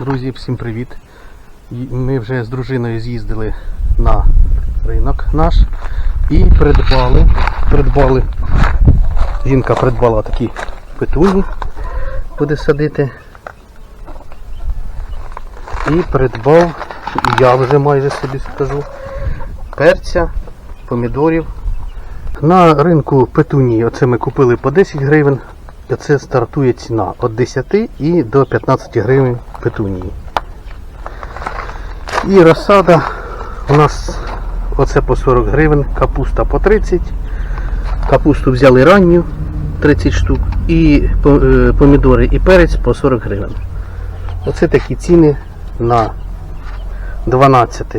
Друзі, всім привіт! Ми вже з дружиною з'їздили на ринок наш і придбали, придбали. Жінка придбала такі петуні, буде садити. І придбав, я вже майже собі скажу, перця, помідорів. На ринку петунії оце ми купили по 10 гривень. Це стартує ціна від 10 і до 15 гривень петунії. І розсада у нас оце по 40 гривень, капуста по 30. Капусту взяли ранню 30 штук і е, помідори і перець по 40 гривень. Оце такі ціни на 12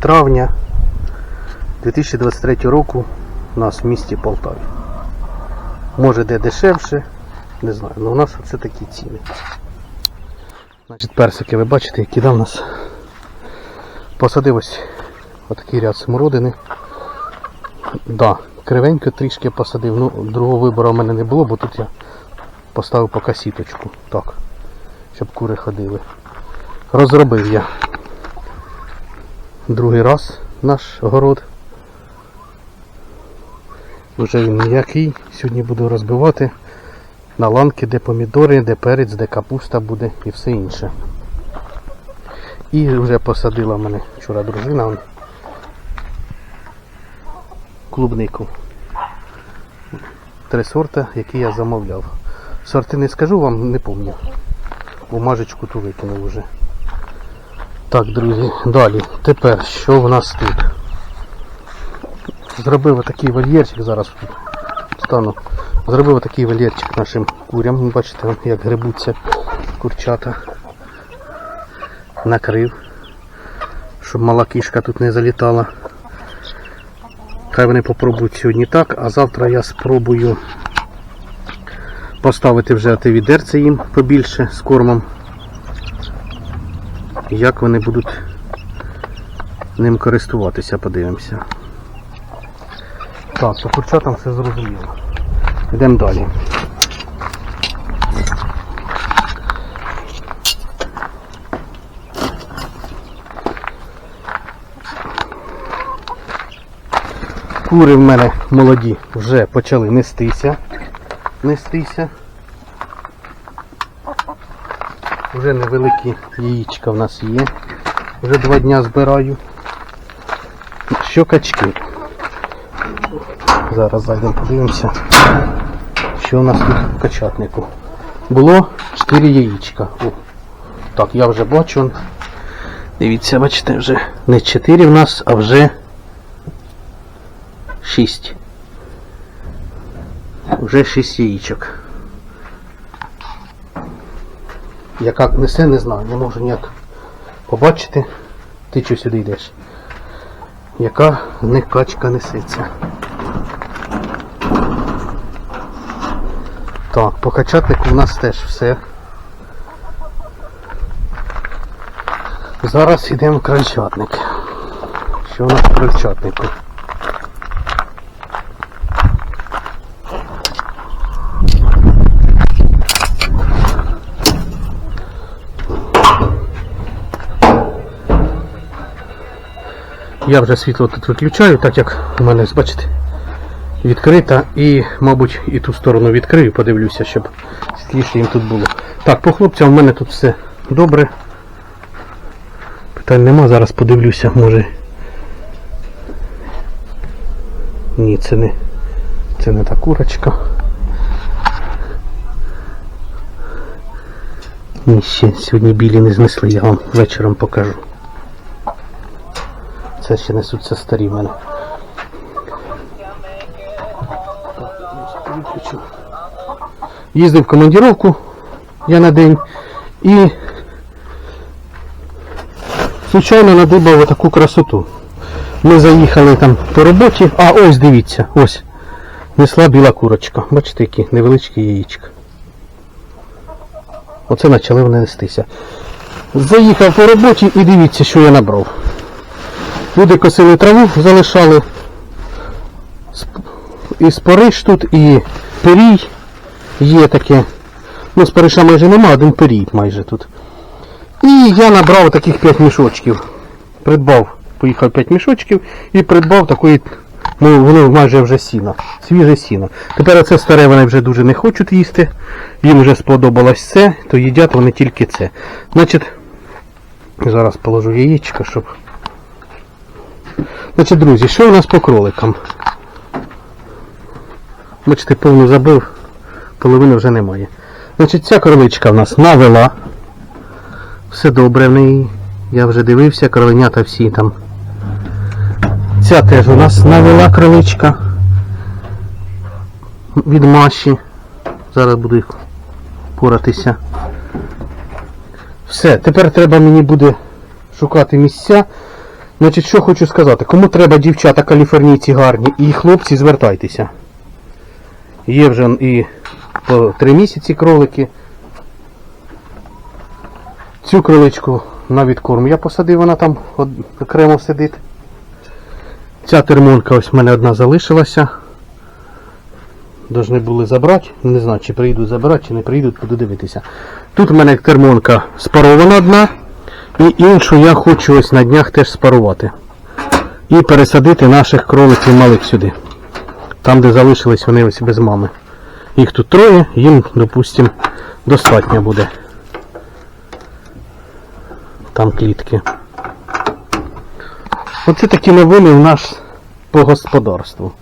травня 2023 року у нас в місті Полтаві. Може де дешевше, не знаю, але у нас оце такі ціни. Значить, персики, ви бачите, які у нас посадив ось отакий ряд смородини. Да, кривенько трішки посадив, ну другого вибору в мене не було, бо тут я поставив поки сіточку. Так, щоб кури ходили. Розробив я другий раз наш город. Вже він м'який. Сьогодні буду розбивати на ланки, де помідори, де перець, де капуста буде і все інше. І вже посадила мене вчора дружина клубнику. Три сорти, які я замовляв. Сорти не скажу вам, не пам'ятаю. Бумажечку ту викинув вже. Так, друзі, далі. Тепер що в нас тут? Зробив такий вольєрчик, зараз тут стану. Зробив такий вольєрчик нашим курям. Бачите, як грибуться курчата. Накрив, щоб мала кішка тут не залітала. Хай вони попробують сьогодні так, а завтра я спробую поставити вже те відерце їм побільше з кормом. Як вони будуть ним користуватися, подивимося. Так, по курчатам все зрозуміло. Йдемо далі. Кури в мене молоді вже почали нестися. Нестися. Вже невеликі яєчка в нас є. Вже два дня збираю. Що качки? Зараз зайдемо подивимося, що у нас тут в качатнику. Було 4 яєчка. О, так, я вже бачу. Дивіться, бачите, вже не 4 в нас, а вже 6. Вже 6 яєчок. Яка несе, не знаю, не можу ніяк побачити. Ти що сюди йдеш? Яка не качка несеться. Так, по качатнику у нас теж все. Зараз йдемо в крольчатник. Що у нас в крольчатнику? Я вже світло тут виключаю, так як у мене, бачите, відкрита і, мабуть, і ту сторону відкрию, подивлюся, щоб світліше їм тут було. Так, по хлопцям у мене тут все добре. Питань нема, зараз подивлюся, може. Ні, це не це не та курочка. Ні, ще сьогодні білі не знесли, я вам вечором покажу. Це ще несуться старі в мене. Їздив в командировку я на день і случайно надибав отаку красоту. Ми заїхали там по роботі, а ось дивіться, ось. Несла біла курочка. Бачите, які невеличкі яєчка. Оце почали вони нестися. Заїхав по роботі і дивіться, що я набрав. Люди косили траву, залишали і спориш тут, і пирій є таке. Ну, спариша майже нема, один період майже тут. І я набрав таких 5 мішочків. Придбав, поїхав 5 мішочків і придбав такої, ну воно майже вже сіно, свіже сіно. Тепер оце старе вони вже дуже не хочуть їсти. Їм вже сподобалось це, то їдять вони тільки це. Значить, зараз положу яєчко, щоб. Значить, друзі, що у нас по кроликам? Бачите, повну забив, половини вже немає. Значить, ця кроличка в нас навела. Все добре в неї. Я вже дивився, кроленята всі там. Ця теж у нас навела кроличка. Від Маші. Зараз буду їх поратися. Все, тепер треба мені буде шукати місця. Значить, що хочу сказати. Кому треба дівчата каліфорнійці гарні і хлопці, звертайтеся. Є вже і по три місяці кролики. Цю кроличку на відкорм я посадив, вона там окремо сидить. Ця термонка ось в мене одна залишилася. Должны були забрати. Не знаю, чи прийдуть забирати, чи не прийдуть, буду дивитися. Тут в мене термонка спарована одна. І іншу я хочу ось на днях теж спарувати. І пересадити наших кроликів малих сюди. Там, де залишились вони ось без мами. Їх тут троє, їм, допустим, достатньо буде. Там клітки. Оце такі новини в нас по господарству.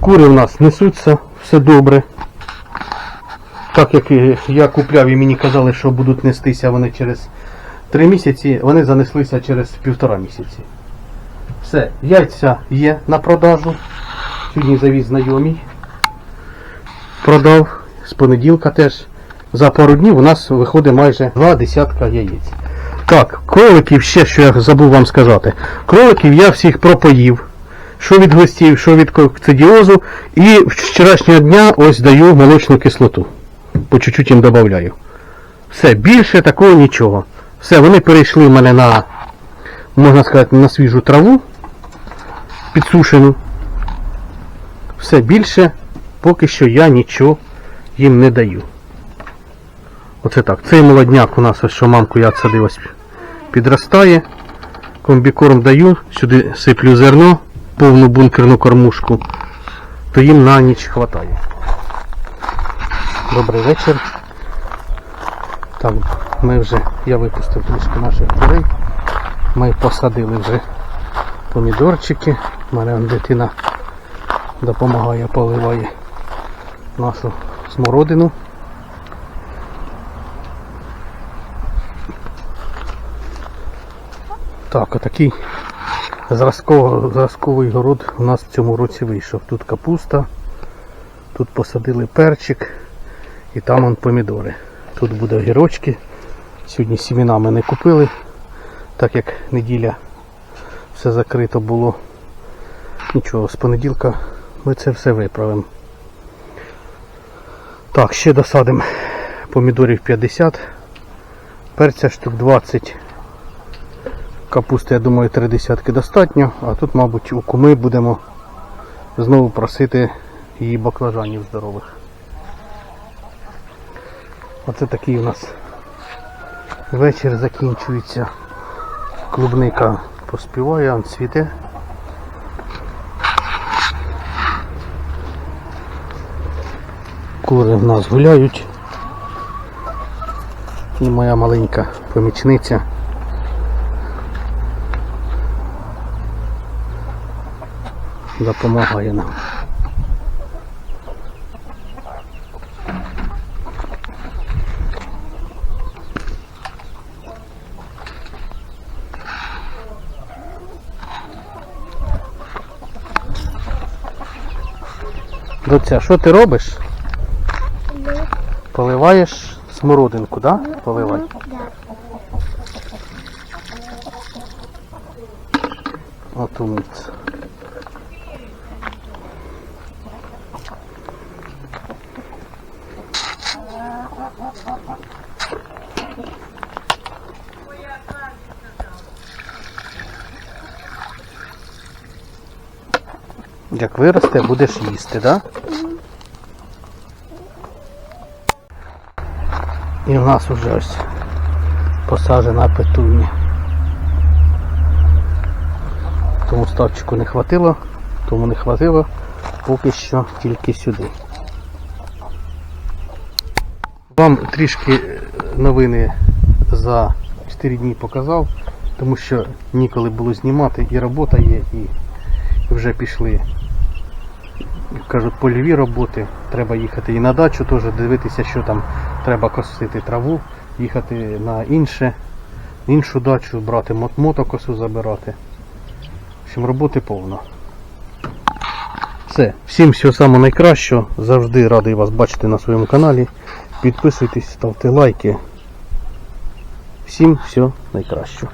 Кури в нас несуться, все добре. Так як я купляв і мені казали, що будуть нестися вони через 3 місяці, вони занеслися через півтора місяці. Все, яйця є на продажу. Сьогодні завіз знайомий. Продав з понеділка теж. За пару днів у нас виходить майже два десятка яєць. Так, кроликів ще, що я забув вам сказати. Кроликів я всіх пропоїв. Що від гостів, що від кокцидіозу. І вчорашнього дня ось даю молочну кислоту. По чуть-чуть їм додаю. Все, більше такого нічого. Все, вони перейшли в мене на, можна сказати, на свіжу траву підсушену. Все більше поки що я нічого їм не даю. Оце так. Цей молодняк у нас ось що мамку я отсадив ось підростає. Комбікорм даю, сюди сиплю зерно, повну бункерну кормушку, то їм на ніч хватає. Добрий вечір. Так, ми вже, я випустив трішки наших курей. Ми посадили вже помідорчики. У мене дитина допомагає, поливає нашу смородину. Так, отакий зразково- зразковий город у нас в цьому році вийшов. Тут капуста, тут посадили перчик і там он помідори. Тут буде огірочки. Сьогодні сімена ми не купили, так як неділя все закрито було. Нічого, з понеділка ми це все виправимо. Так, ще досадимо помідорів 50, перця штук 20. Капусти, я думаю, три десятки достатньо, а тут, мабуть, у куми будемо знову просити її баклажанів здорових. Оце такий у нас вечір закінчується. Клубника поспіває, он цвіте. Кури в нас гуляють. І моя маленька помічниця. Допомагає нам. Доця, що ти робиш? Поливаєш смородинку, да? Поливай. От умница. Як виросте, будеш їсти, да? І в нас вже ось посаджена петуня. Тому ставчику не хватило, тому не хватило поки що тільки сюди. Вам трішки новини за 4 дні показав, тому що ніколи було знімати, і робота є, і вже пішли. Кажуть, польові роботи, треба їхати і на дачу теж дивитися, що там треба косити траву, їхати на інше, іншу дачу, брати мот- мотокосу забирати. В общем, роботи повно. Все, всім всього самого найкращого. Завжди радий вас бачити на своєму каналі. Підписуйтесь, ставте лайки. Всім всього найкращого.